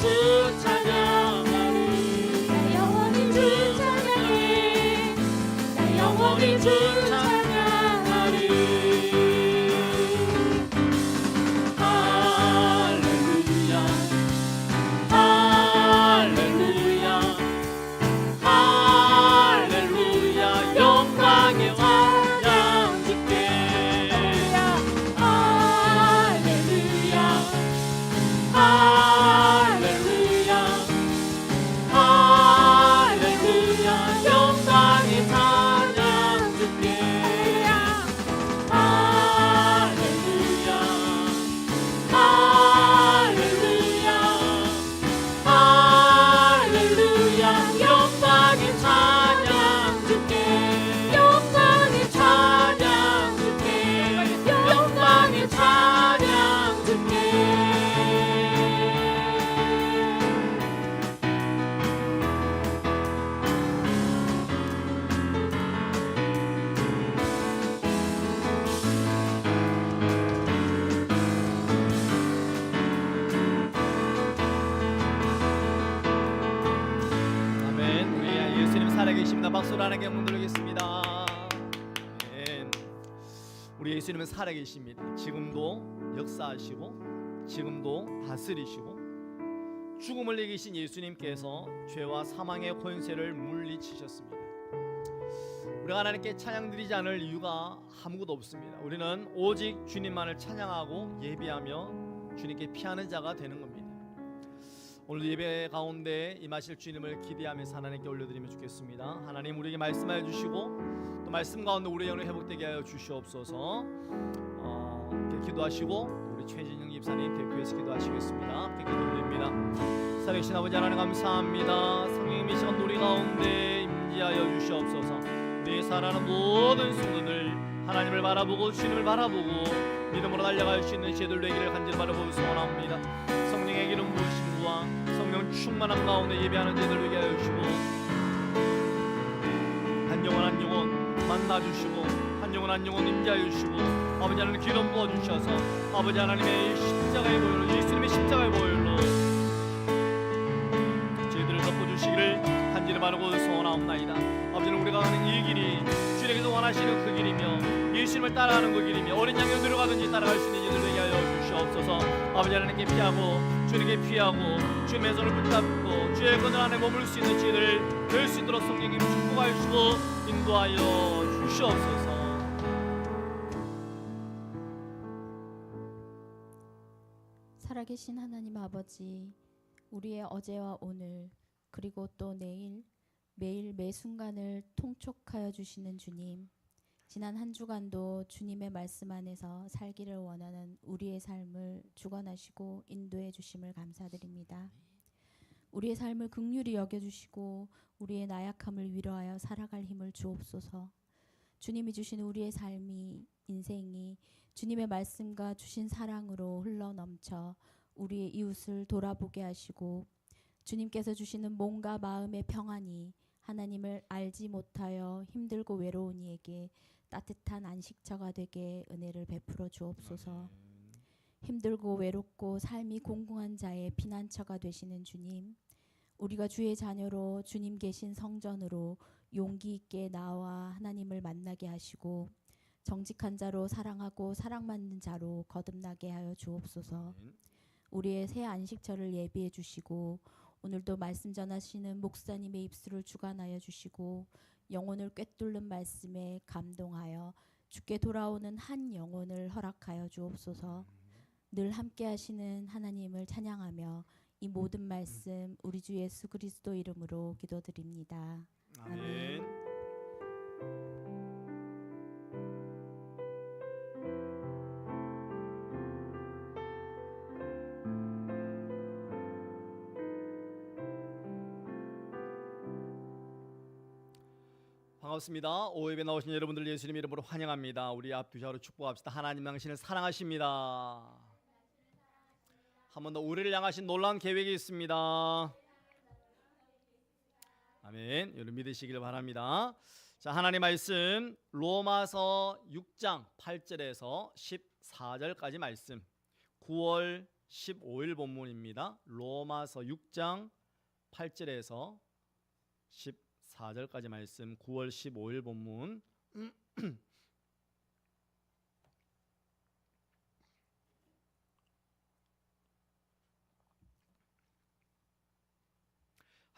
Jesus. 살아계십니다. 지금도 역사하시고 지금도 다스리시고 죽음을 이기신 예수님께서 죄와 사망의 권세를 물리치셨습니다. 우리가 하나님께 찬양드리지 않을 이유가 아무것도 없습니다. 우리는 오직 주님만을 찬양하고 예비하며 주님께 피하는 자가 되는 겁니다. 오늘 예배 가운데 임하실 주님을 기대하며 하나님께 올려드리면 좋겠습니다. 하나님 우리에게 말씀하여 주시고 말씀 가운데 우리 영혼 회복되게 하여 주시옵소서. 어, 기도하시고 우리 최진영 집사님 대표해서 기도하시겠습니다. 함께 기도 올립니다. 사백신 아버지 하나님 감사합니다. 성령님이 시간 놀이 가운데 임재하여 주시옵소서. 내 사랑하는 모든 성도들 하나님을 바라보고 주님을 바라보고 믿음으로 달려갈 수 있는 제들 되기를 간절히 바라보고 소원합니다. 성령의 기름 부으심과 성령 충만함 가운데 예배하는 제들 되게 하여 주시고 한영원한 만나 주시고 한 영혼 한 영혼 임재하여 주시고 아버지 하나님 기름 부어 주셔서 아버지 하나님의 십자가의 보혈로 예수님의 십자가의 보혈로 저희들을 덮어주시기를 간절히 바라고 소원하옵나이다. 아버지는 우리가 가는 이 길이 주님께서 원하시는 그 길이며 예수님을 따라가는 그 길이며 어린 양이 어디로 가든지 따라갈 수 있는 이들 되게 하여 주시옵소서. 아버지 하나님께 피하고 주님께 피하고 주님의 손을 붙잡고 주의 그늘 안에 머물 수 있는 저희들 될수 있도록 성령님 축복하시고 인도하여 주시옵소서 살아계신 하나님 아버지, 우리의 어제와 오늘 그리고 또 내일 매일 매 순간을 통촉하여 주시는 주님. 지난 한 주간도 주님의 말씀 안에서 살기를 원하는 우리의 삶을 주관하시고 인도해 주심을 감사드립니다. 우리의 삶을 극률히 여겨 주시고 우리의 나약함을 위로하여 살아갈 힘을 주옵소서. 주님이 주신 우리의 삶이 인생이 주님의 말씀과 주신 사랑으로 흘러 넘쳐 우리의 이웃을 돌아보게 하시고 주님께서 주시는 몸과 마음의 평안이 하나님을 알지 못하여 힘들고 외로운 이에게 따뜻한 안식처가 되게 은혜를 베풀어 주옵소서. 힘들고 외롭고 삶이 공공한 자의 피난처가 되시는 주님. 우리가 주의 자녀로 주님 계신 성전으로 용기 있게 나와 하나님을 만나게 하시고 정직한 자로 사랑하고 사랑받는 자로 거듭나게 하여 주옵소서. 우리의 새 안식처를 예비해 주시고 오늘도 말씀 전하시는 목사님의 입술을 주관하여 주시고 영혼을 꿰뚫는 말씀에 감동하여 주께 돌아오는 한 영혼을 허락하여 주옵소서. 늘 함께 하시는 하나님을 찬양하며 이 모든 말씀 우리 주 예수 그리스도 이름으로 기도드립니다. 아멘. 반갑습니다. 오예배 나오신 여러분들 예수님 이름으로 환영합니다. 우리 앞 두 자로 축복합시다. 하나님 당신을 사랑하십니다. 한 번 더 우리를 향하신 놀라운 계획이 있습니다. 아멘. 여러분 믿으시길 바랍니다. 자, 하나님 말씀 로마서 6장 8절에서 14절까지 말씀. 9월 15일 본문입니다. 로마서 6장 8절에서 14절까지 말씀. 9월 15일 본문.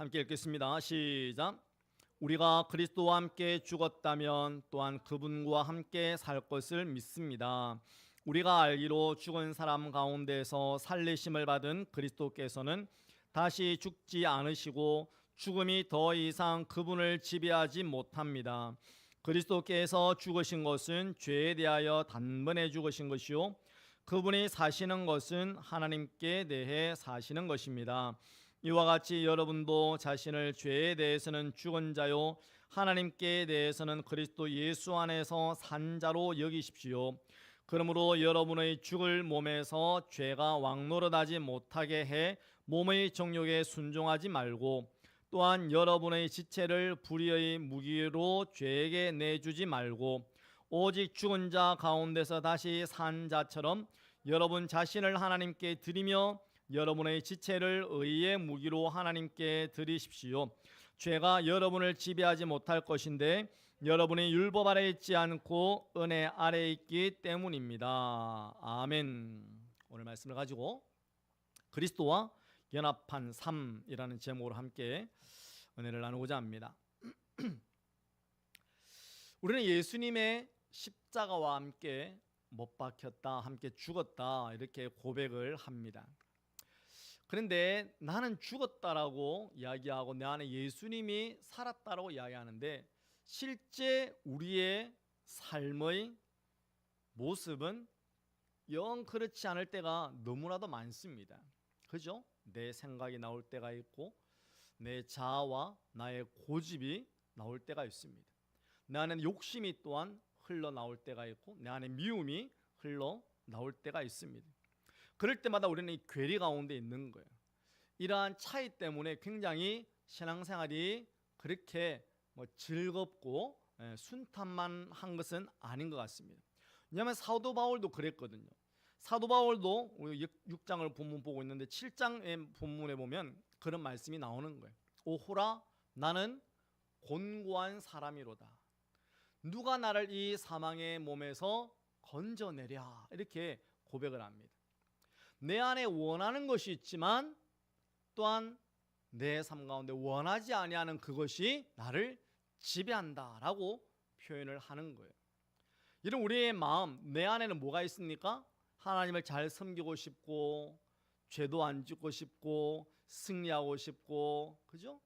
함께 읽겠습니다. 시작. 우리가 그리스도와 함께 죽었다면 또한 그분과 함께 살 것을 믿습니다. 우리가 알기로 죽은 사람 가운데서 살리심을 받은 그리스도께서는 다시 죽지 않으시고 죽음이 더 이상 그분을 지배하지 못합니다. 그리스도께서 죽으신 것은 죄에 대하여 단번에 죽으신 것이요 그분이 사시는 것은 하나님께 대해 사시는 것입니다. 이와 같이 여러분도 자신을 죄에 대해서는 죽은 자요 하나님께 대해서는 그리스도 예수 안에서 산 자로 여기십시오. 그러므로 여러분의 죽을 몸에서 죄가 왕노릇하지 못하게 해 몸의 정욕에 순종하지 말고 또한 여러분의 지체를 불의의 무기로 죄에게 내주지 말고 오직 죽은 자 가운데서 다시 산 자처럼 여러분 자신을 하나님께 드리며 여러분의 지체를 의의 무기로 하나님께 드리십시오. 죄가 여러분을 지배하지 못할 것인데 여러분이 율법 아래 있지 않고 은혜 아래 있기 때문입니다. 아멘. 오늘 말씀을 가지고 그리스도와 연합한 삶이라는 제목으로 함께 은혜를 나누고자 합니다. 우리는 예수님의 십자가와 함께 못 박혔다, 함께 죽었다 이렇게 고백을 합니다. 그런데 나는 죽었다라고 이야기하고 내 안에 예수님이 살았다라고 이야기하는데 실제 우리의 삶의 모습은 영 그렇지 않을 때가 너무나도 많습니다. 그죠? 내 생각이 나올 때가 있고 내 자아와 나의 고집이 나올 때가 있습니다. 내 안에 욕심이 또한 흘러 나올 때가 있고 내 안에 미움이 흘러 나올 때가 있습니다. 그럴 때마다 우리는 이 괴리 가운데 있는 거예요. 이러한 차이 때문에 굉장히 신앙생활이 그렇게 뭐 즐겁고 예, 순탄만 한 것은 아닌 것 같습니다. 왜냐하면 사도 바울도 그랬거든요. 사도 바울도 6장을 본문 보고 있는데 7장의 본문에 보면 그런 말씀이 나오는 거예요. 오호라 나는 곤고한 사람이로다. 누가 나를 이 사망의 몸에서 건져내랴 이렇게 고백을 합니다. 내 안에 원하는 것이 있지만 또한 내 삶 가운데 원하지 아니하는 그것이 나를 지배한다라고 표현을 하는 거예요. 이런 우리의 마음 내 안에는 뭐가 있습니까? 하나님을 잘 섬기고 싶고 죄도 안 짓고 싶고 승리하고 싶고 그죠?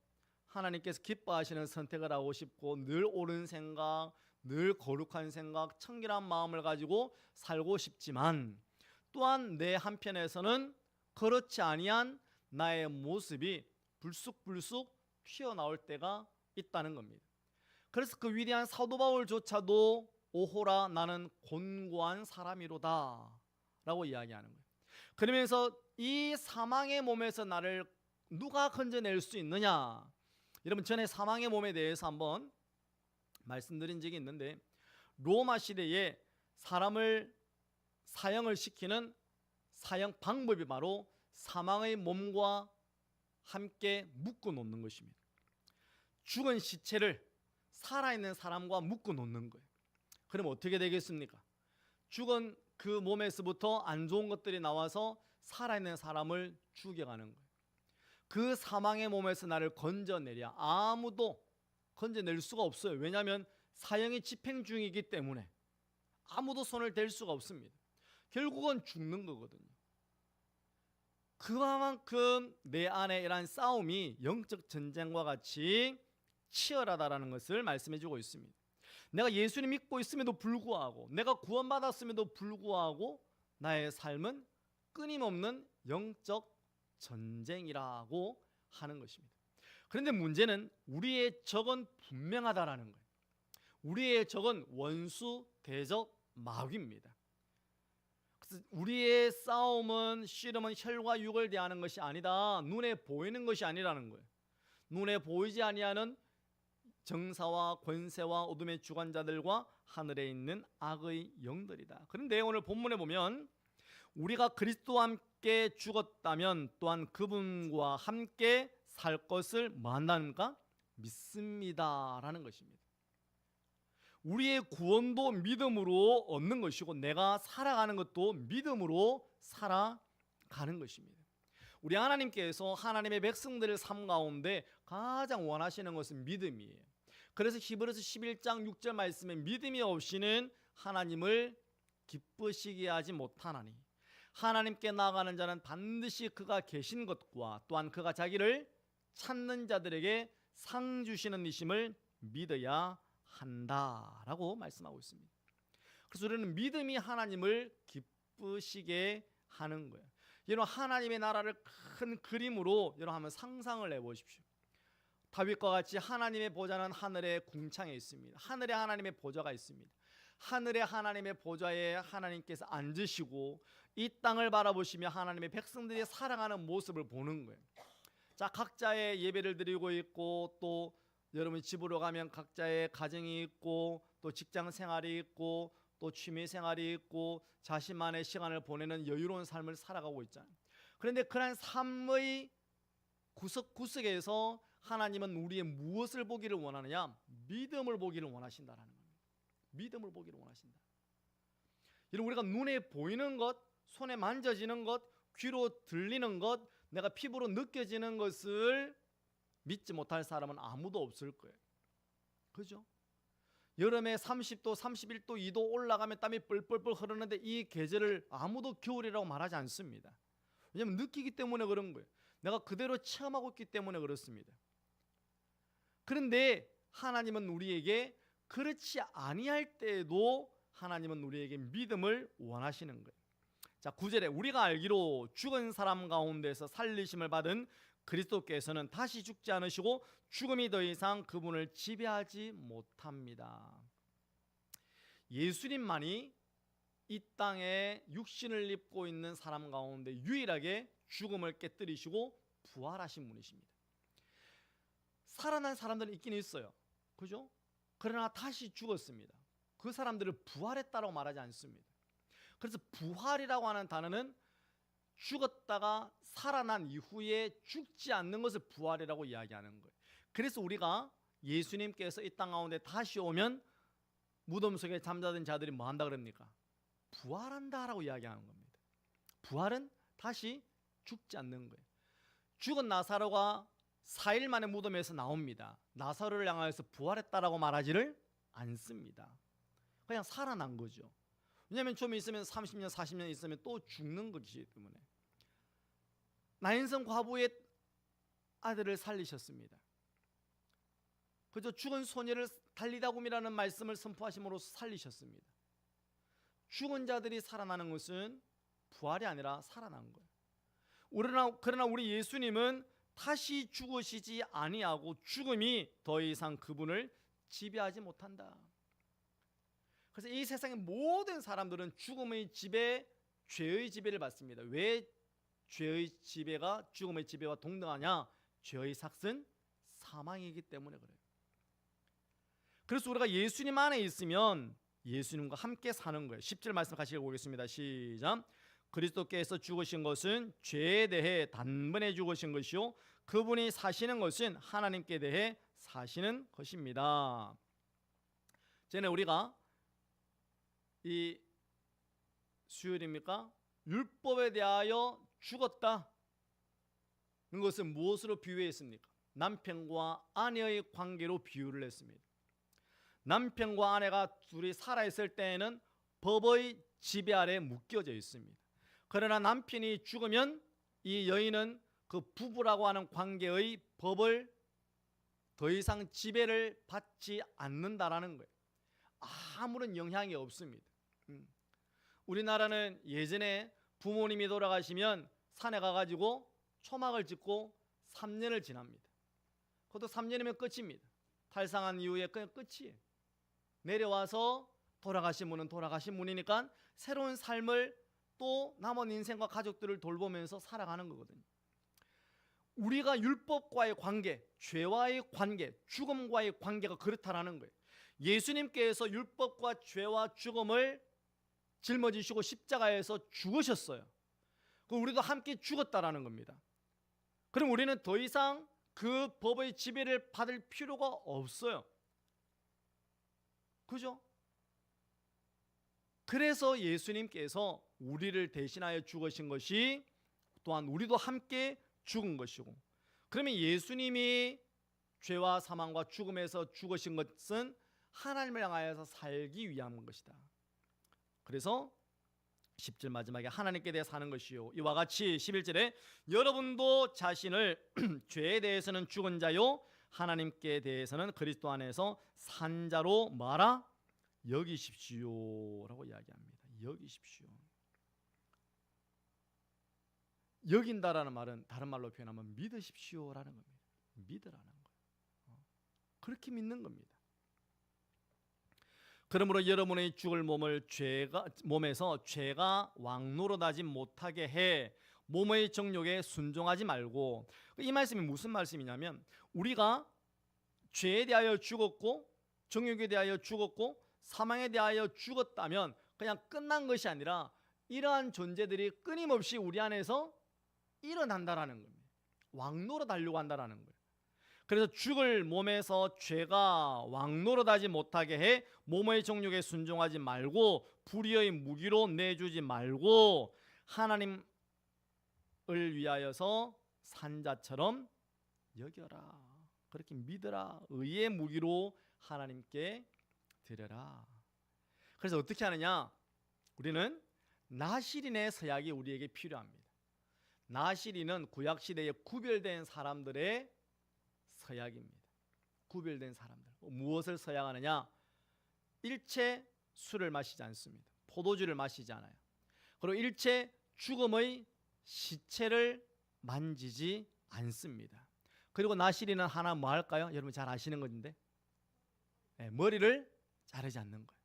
하나님께서 기뻐하시는 선택을 하고 싶고 늘 옳은 생각, 늘 거룩한 생각, 청결한 마음을 가지고 살고 싶지만 또한 내 한편에서는 그렇지 아니한 나의 모습이 불쑥불쑥 튀어나올 때가 있다는 겁니다. 그래서 그 위대한 사도 바울조차도 오호라 나는 곤고한 사람이로다 라고 이야기하는 거예요. 그러면서 이 사망의 몸에서 나를 누가 건져낼 수 있느냐? 여러분 전에 사망의 몸에 대해서 한번 말씀드린 적이 있는데 로마 시대에 사람을 사형을 시키는 사형 방법이 바로 사망의 몸과 함께 묶어 놓는 것입니다. 죽은 시체를 살아있는 사람과 묶어 놓는 거예요. 그럼 어떻게 되겠습니까? 죽은 그 몸에서부터 안 좋은 것들이 나와서 살아있는 사람을 죽여가는 거예요. 그 사망의 몸에서 나를 건져내랴 아무도 건져낼 수가 없어요. 왜냐하면 사형이 집행 중이기 때문에 아무도 손을 댈 수가 없습니다. 결국은 죽는 거거든요. 그만큼 내 안에 이러한 싸움이 영적 전쟁과 같이 치열하다라는 것을 말씀해 주고 있습니다. 내가 예수님 믿고 있음에도 불구하고 내가 구원받았음에도 불구하고 나의 삶은 끊임없는 영적 전쟁이라고 하는 것입니다. 그런데 문제는 우리의 적은 분명하다라는 거예요. 우리의 적은 원수, 대적, 마귀입니다. 우리의 싸움은 씨름은 혈과 육을 대하는 것이 아니다. 눈에 보이는 것이 아니라는 거예요. 눈에 보이지 아니하는 정사와 권세와 어둠의 주관자들과 하늘에 있는 악의 영들이다. 그런데 오늘 본문에 보면 우리가 그리스도와 함께 죽었다면 또한 그분과 함께 살 것을 뭐 한다는가? 믿습니다라는 것입니다. 우리의 구원도 믿음으로 얻는 것이고 내가 살아가는 것도 믿음으로 살아가는 것입니다. 우리 하나님께서 하나님의 백성들을 삶 가운데 가장 원하시는 것은 믿음이에요. 그래서 히브리서 11장 6절 말씀에 믿음이 없이는 하나님을 기쁘시게 하지 못하나니 하나님께 나아가는 자는 반드시 그가 계신 것과 또한 그가 자기를 찾는 자들에게 상 주시는 이심을 믿어야 한다라고 말씀하고 있습니다. 그래서 우리는 믿음이 하나님을 기쁘시게 하는 거예요. 여러분 하나님의 나라를 큰 그림으로 여러분 한번 상상을 해 보십시오. 다윗과 같이 하나님의 보좌는 하늘의 궁창에 있습니다. 하늘에 하나님의 보좌가 있습니다. 하늘에 하나님의 보좌에 하나님께서 앉으시고 이 땅을 바라보시며 하나님의 백성들이 살아가는 모습을 보는 거예요. 자, 각자의 예배를 드리고 있고 또 여러분 집으로 가면 각자의 가정이 있고 또 직장 생활이 있고 또 취미 생활이 있고 자신만의 시간을 보내는 여유로운 삶을 살아가고 있잖아요. 그런데 그런 삶의 구석구석에서 하나님은 우리의 무엇을 보기를 원하느냐? 믿음을 보기를 원하신다라는 겁니다. 믿음을 보기를 원하신다. 여러분 우리가 눈에 보이는 것, 손에 만져지는 것, 귀로 들리는 것, 내가 피부로 느껴지는 것을 믿지 못할 사람은 아무도 없을 거예요. 그죠? 여름에 30도, 31도, 2도 올라가면 땀이 뻘뻘뻘 흐르는데 이 계절을 아무도 겨울이라고 말하지 않습니다. 왜냐하면 느끼기 때문에 그런 거예요. 내가 그대로 체험하고 있기 때문에 그렇습니다. 그런데 하나님은 우리에게 그렇지 아니할 때에도 하나님은 우리에게 믿음을 원하시는 거예요. 자, 9절에 우리가 알기로 죽은 사람 가운데서 살리심을 받은 그리스도께서는 다시 죽지 않으시고 죽음이 더 이상 그분을 지배하지 못합니다. 예수님만이 이 땅에 육신을 입고 있는 사람 가운데 유일하게 죽음을 깨뜨리시고 부활하신 분이십니다. 살아난 사람들은 있긴 있어요. 그죠? 그러나 다시 죽었습니다. 그 사람들을 부활했다고 말하지 않습니다. 그래서 부활이라고 하는 단어는 죽었다가 살아난 이후에 죽지 않는 것을 부활이라고 이야기하는 거예요. 그래서 우리가 예수님께서 이 땅 가운데 다시 오면 무덤 속에 잠자던 자들이 뭐 한다 그럽니까? 부활한다라고 이야기하는 겁니다. 부활은 다시 죽지 않는 거예요. 죽은 나사로가 4일 만에 무덤에서 나옵니다. 나사로를 향하여서 부활했다라고 말하지를 않습니다. 그냥 살아난 거죠. 왜냐하면 좀 있으면 30년, 40년 있으면 또 죽는 것이기 때문에. 나인성 과부의 아들을 살리셨습니다. 그저 죽은 소녀를 달리다곰이라는 말씀을 선포하심으로써 살리셨습니다. 죽은 자들이 살아나는 것은 부활이 아니라 살아난 거예요. 그러나, 그러나 우리 예수님은 다시 죽으시지 아니하고 죽음이 더 이상 그분을 지배하지 못한다. 그래서 이 세상의 모든 사람들은 죽음의 지배, 죄의 지배를 받습니다. 왜 죄의 지배가 죽음의 지배와 동등하냐? 죄의 삭은 사망이기 때문에 그래요. 그래서 우리가 예수님 안에 있으면 예수님과 함께 사는 거예요. 10절 말씀 같이 읽어보겠습니다. 시작. 그리스도께서 죽으신 것은 죄에 대해 단번에 죽으신 것이요 그분이 사시는 것은 하나님께 대해 사시는 것입니다. 전에 우리가 이 수요일입니까? 율법에 대하여 죽었다. 이것은 무엇으로 비유했습니까? 남편과 아내의 관계로 비유를 했습니다. 남편과 아내가 둘이 살아 있을 때에는 법의 지배 아래 묶여져 있습니다. 그러나 남편이 죽으면 이 여인은 그 부부라고 하는 관계의 법을 더 이상 지배를 받지 않는다라는 거예요. 아무런 영향이 없습니다. 음. 우리나라는 예전에 부모님이 돌아가시면 산에 가가지고 초막을 짓고 3년을 지납니다. 그것도 3년이면 끝입니다. 탈상한 이후에 끝이에요. 내려와서 돌아가신 분은 돌아가신 분이니까 새로운 삶을 또 남은 인생과 가족들을 돌보면서 살아가는 거거든요. 우리가 율법과의 관계, 죄와의 관계, 죽음과의 관계가 그렇다라는 거예요. 예수님께서 율법과 죄와 죽음을 짊어지시고 십자가에서 죽으셨어요. 그 우리도 함께 죽었다라는 겁니다. 그럼 우리는 더 이상 그 법의 지배를 받을 필요가 없어요. 그죠? 그래서 예수님께서 우리를 대신하여 죽으신 것이 또한 우리도 함께 죽은 것이고 그러면 예수님이 죄와 사망과 죽음에서 죽으신 것은 하나님을 향하여서 살기 위한 것이다. 그래서 10절 마지막에 하나님께 대해 사는 것이요. 이와 같이 11절에 여러분도 자신을 죄에 대해서는 죽은 자요 하나님께 대해서는 그리스도 안에서 산 자로 말아 여기십시오라고 이야기합니다. 여기십시오. 여긴다라는 말은 다른 말로 표현하면 믿으십시오라는 겁니다. 믿으라는 거예요. 어, 그렇게 믿는 겁니다. 그러므로 여러분의 죽을 몸을 죄가 몸에서 죄가 왕노릇하지 못하게 해 몸의 정욕에 순종하지 말고 이 말씀이 무슨 말씀이냐면 우리가 죄에 대하여 죽었고 정욕에 대하여 죽었고 사망에 대하여 죽었다면 그냥 끝난 것이 아니라 이러한 존재들이 끊임없이 우리 안에서 일어난다라는 겁니다. 왕노릇 하려고 한다라는 거예요. 그래서 죽을 몸에서 죄가 왕노릇하지 못하게 해 몸의 정욕에 순종하지 말고 불의의 무기로 내주지 말고 하나님을 위하여서 산자처럼 여겨라. 그렇게 믿어라. 의의 무기로 하나님께 드려라. 그래서 어떻게 하느냐? 우리는 나시린의 서약이 우리에게 필요합니다. 나시린은 구약 시대에 구별된 사람들의 서약입니다. 구별된 사람들. 무엇을 서약하느냐? 일체 술을 마시지 않습니다. 포도주를 마시지 않아요. 그리고 일체 죽음의 시체를 만지지 않습니다. 그리고 나시리는 하나 뭐 할까요? 여러분 잘 아시는 건데 네, 머리를 자르지 않는 거예요.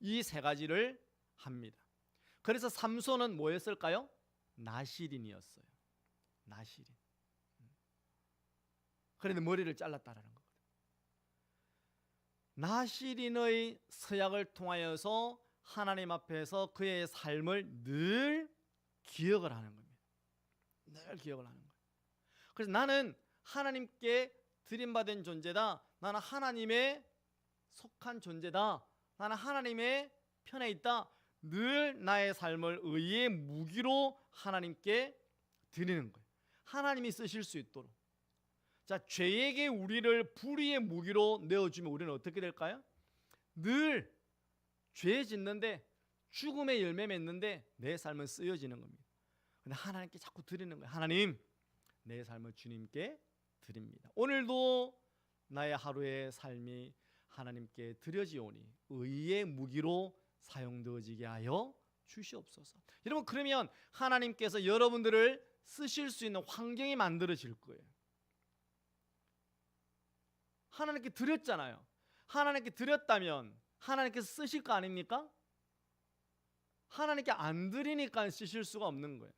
이 세 가지를 합니다. 그래서 삼손은 뭐였을까요? 나시린이었어요. 나시린. 음. 그런데 머리를 잘랐다라는 거거든요. 나시린의 서약을 통하여서 하나님 앞에서 그의 삶을 늘 기억을 하는 겁니다. 늘 기억을 하는 거예요. 그래서 나는 하나님께 드림받은 존재다. 나는 하나님의 속한 존재다. 나는 하나님의 편에 있다. 늘 나의 삶을 의의 무기로 하나님께 드리는 거예요. 하나님이 쓰실 수 있도록. 자, 죄에게 우리를 불의의 무기로 내어주면 우리는 어떻게 될까요? 늘 죄 짓는데 죽음의 열매 맺는데 내 삶은 쓰여지는 겁니다. 근데 하나님께 자꾸 드리는 거예요. 하나님, 내 삶을 주님께 드립니다. 오늘도 나의 하루의 삶이 하나님께 드려지오니 의의 무기로 사용되어지게 하여 주시옵소서. 여러분 그러면 하나님께서 여러분들을 쓰실 수 있는 환경이 만들어질 거예요. 하나님께 드렸잖아요. 하나님께 드렸다면 하나님께서 쓰실 거 아닙니까? 하나님께 안 드리니까 쓰실 수가 없는 거예요.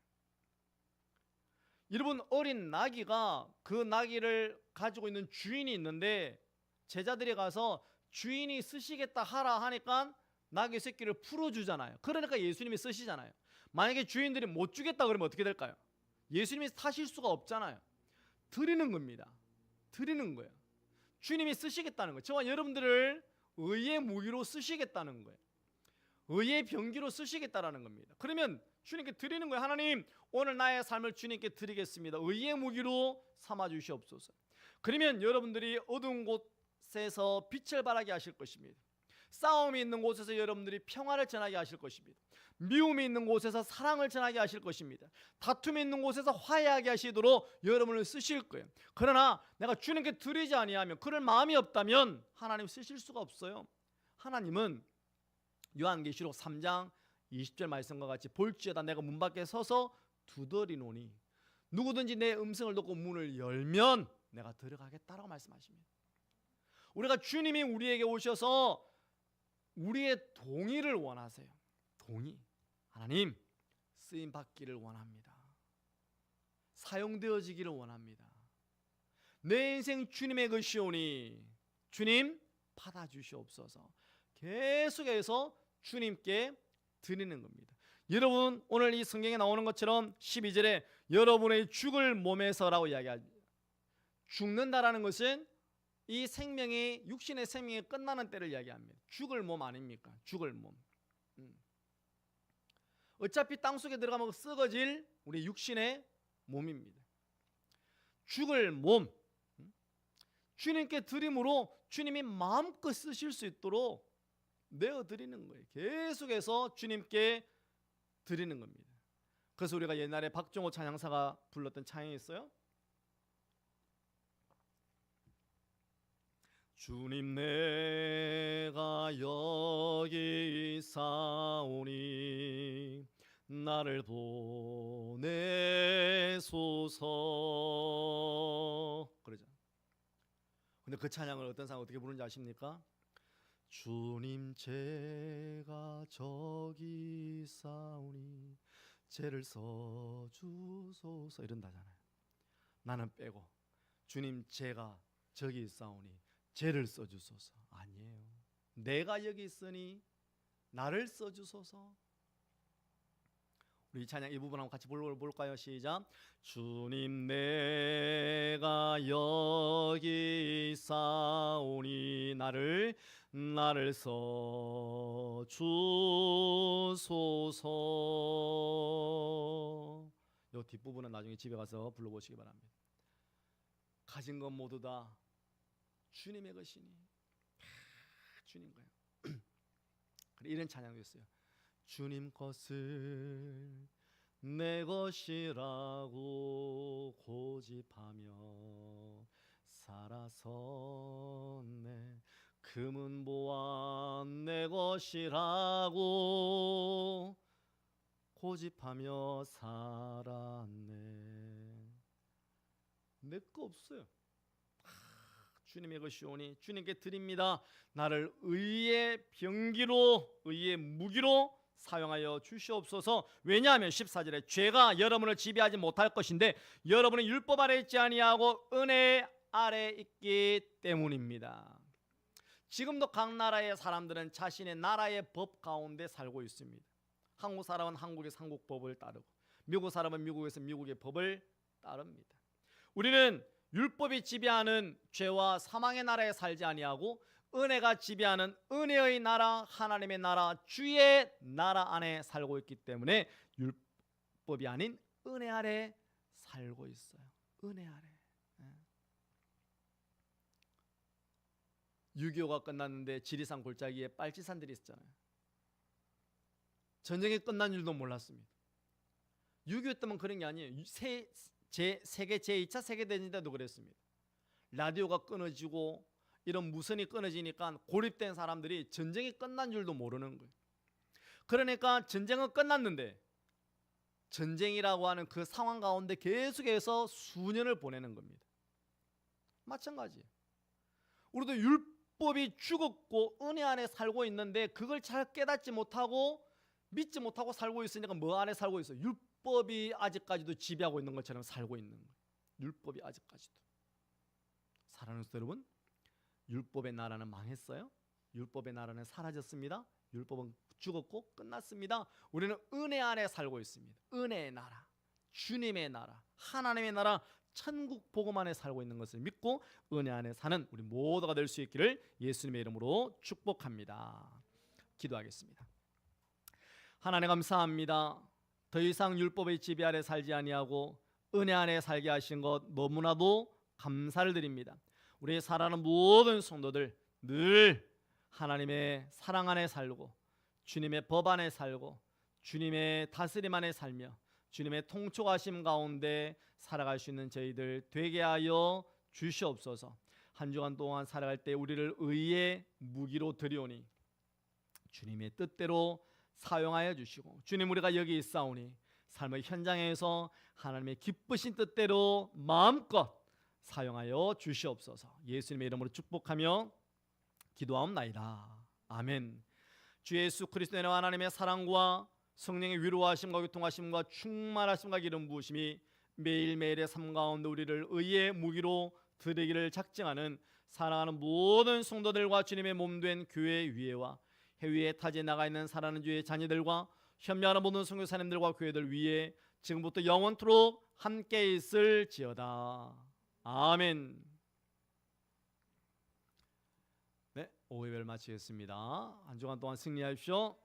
여러분 어린 나귀가 그 나귀를 가지고 있는 주인이 있는데 제자들이 가서 주인이 쓰시겠다 하라 하니까 나귀 새끼를 풀어주잖아요. 그러니까 예수님이 쓰시잖아요. 만약에 주인들이 못 주겠다 그러면 어떻게 될까요? 예수님이 사실 수가 없잖아요. 드리는 겁니다. 드리는 거예요. 주님이 쓰시겠다는 거예요. 저와 여러분들을 의의 무기로 쓰시겠다는 거예요. 의의 병기로 쓰시겠다라는 겁니다. 그러면 주님께 드리는 거예요. 하나님, 오늘 나의 삶을 주님께 드리겠습니다. 의의 무기로 삼아 주시옵소서. 그러면 여러분들이 어두운 곳에서 빛을 발하게 하실 것입니다. 싸움이 있는 곳에서 여러분들이 평화를 전하게 하실 것입니다. 미움이 있는 곳에서 사랑을 전하게 하실 것입니다. 다툼이 있는 곳에서 화해하게 하시도록 여러분을 쓰실 거예요. 그러나 내가 주님께 드리지 아니하면 그럴 마음이 없다면 하나님 쓰실 수가 없어요. 하나님은 요한계시록 3장 20절 말씀과 같이 볼지어다 내가 문 밖에 서서 두드리노니 누구든지 내 음성을 듣고 문을 열면 내가 들어가겠다라고 말씀하십니다. 우리가 주님이 우리에게 오셔서 우리의 동의를 원하세요. 동의. 하나님 쓰임 받기를 원합니다. 사용되어지기를 원합니다. 내 인생 주님의 것이오니 주님 받아 주시옵소서. 계속해서 주님께 드리는 겁니다. 여러분 오늘 이 성경에 나오는 것처럼 12절에 여러분의 죽을 몸에서라고 이야기하죠. 죽는다라는 것은 이 생명이 육신의 생명이 끝나는 때를 이야기합니다. 죽을 몸 아닙니까? 죽을 몸. 음. 어차피 땅 속에 들어가면 썩어질 우리 육신의 몸입니다. 죽을 몸. 음. 주님께 드림으로 주님이 마음껏 쓰실 수 있도록 내어 드리는 거예요. 계속해서 주님께 드리는 겁니다. 그래서 우리가 옛날에 박정호 찬양사가 불렀던 찬양이 있어요. 주님 내가 여기 있사오니 나를 보내소서 그러죠. 근데 그 찬양을 어떤 사람 어떻게 부르는지 아십니까? 주님 제가 저기 있사오니 죄를 써주소서 이런다잖아요. 나는 빼고 주님 제가 저기 있사오니 죄를 써주소서 아니에요. 내가 여기 있으니 나를 써주소서. 우리 찬양 이 부분 한번 같이 볼까요? 시작. 주님 내가 여기 있사오니 나를 나를 써 주소서. 요 뒷부분은 나중에 집에 가서 불러보시기 바랍니다. 가진 것 모두 다 주님의 것이니 다 주님 거예요. 이런 찬양도 있어요. 주님 것을 내 것이라고 고집하며 살아섰네. 금은 보안 내 것이라고 고집하며 살았네. 내 거 없어요. 주님의 것이오니 주님께 드립니다. 나를 의의 병기로 의의 무기로 사용하여 주시옵소서. 왜냐하면 14절에 죄가 여러분을 지배하지 못할 것인데 여러분은 율법 아래 있지 아니하고 은혜 아래 있기 때문입니다. 지금도 각 나라의 사람들은 자신의 나라의 법 가운데 살고 있습니다. 한국 사람은 한국의 한국 법을 따르고 미국 사람은 미국에서 미국의 법을 따릅니다. 우리는 율법이 지배하는 죄와 사망의 나라에 살지 아니하고 은혜가 지배하는 은혜의 나라 하나님의 나라 주의 나라 안에 살고 있기 때문에 율법이 아닌 은혜 아래 살고 있어요. 은혜 아래. 예. 6.25가 끝났는데 지리산 골짜기에 빨치산들이 있었잖아요. 전쟁이 끝난 줄도 몰랐습니다. 6.25 때만 그런 게 아니에요. 세, 제, 세계 제2차 세계대전 때도 그랬습니다. 라디오가 끊어지고 이런 무선이 끊어지니까 고립된 사람들이 전쟁이 끝난 줄도 모르는 거예요. 그러니까 전쟁은 끝났는데 전쟁이라고 하는 그 상황 가운데 계속해서 수년을 보내는 겁니다. 마찬가지. 우리도 율법이 죽었고 은혜 안에 살고 있는데 그걸 잘 깨닫지 못하고 믿지 못하고 살고 있으니까 뭐 안에 살고 있어? 율법이 아직까지도 지배하고 있는 것처럼 살고 있는 거예요. 율법이 아직까지도. 사랑하는 여러분, 율법의 나라는 망했어요. 율법의 나라는 사라졌습니다. 율법은 죽었고 끝났습니다. 우리는 은혜 안에 살고 있습니다. 은혜의 나라, 주님의 나라, 하나님의 나라, 천국 복음 안에 살고 있는 것을 믿고 은혜 안에 사는 우리 모두가 될 수 있기를 예수님의 이름으로 축복합니다. 기도하겠습니다. 하나님 감사합니다. 더 이상 율법의 지배 아래 살지 아니하고 은혜 안에 살게 하신 것 너무나도 감사를 드립니다. 우리 살아가는 모든 성도들 늘 하나님의 사랑 안에 살고 주님의 법 안에 살고 주님의 다스림 안에 살며 주님의 통촉하심 가운데 살아갈 수 있는 저희들 되게 하여 주시옵소서. 한 주간 동안 살아갈 때 우리를 의의 무기로 드리오니 주님의 뜻대로 사용하여 주시고 주님 우리가 여기 있사오니 삶의 현장에서 하나님의 기쁘신 뜻대로 마음껏 사용하여 주시옵소서. 예수님의 이름으로 축복하며 기도하옵나이다. 아멘. 주 예수 그리스도의 하나님의 사랑과 성령의 위로하심과 교통하심과 충만하심과 기름 부으심이 매일매일의 삶 가운데 우리를 의의 무기로 드리기를 작정하는 사랑하는 모든 성도들과 주님의 몸된 교회 위에와 해외에 타지에 나가 있는 사랑하는 주의 자녀들과 현명하는 모든 선교사님들과 교회들 위에 지금부터 영원토록 함께 있을지어다. 아멘. 네, 오해별 마치겠습니다. 한 주간 동안 승리하십시오.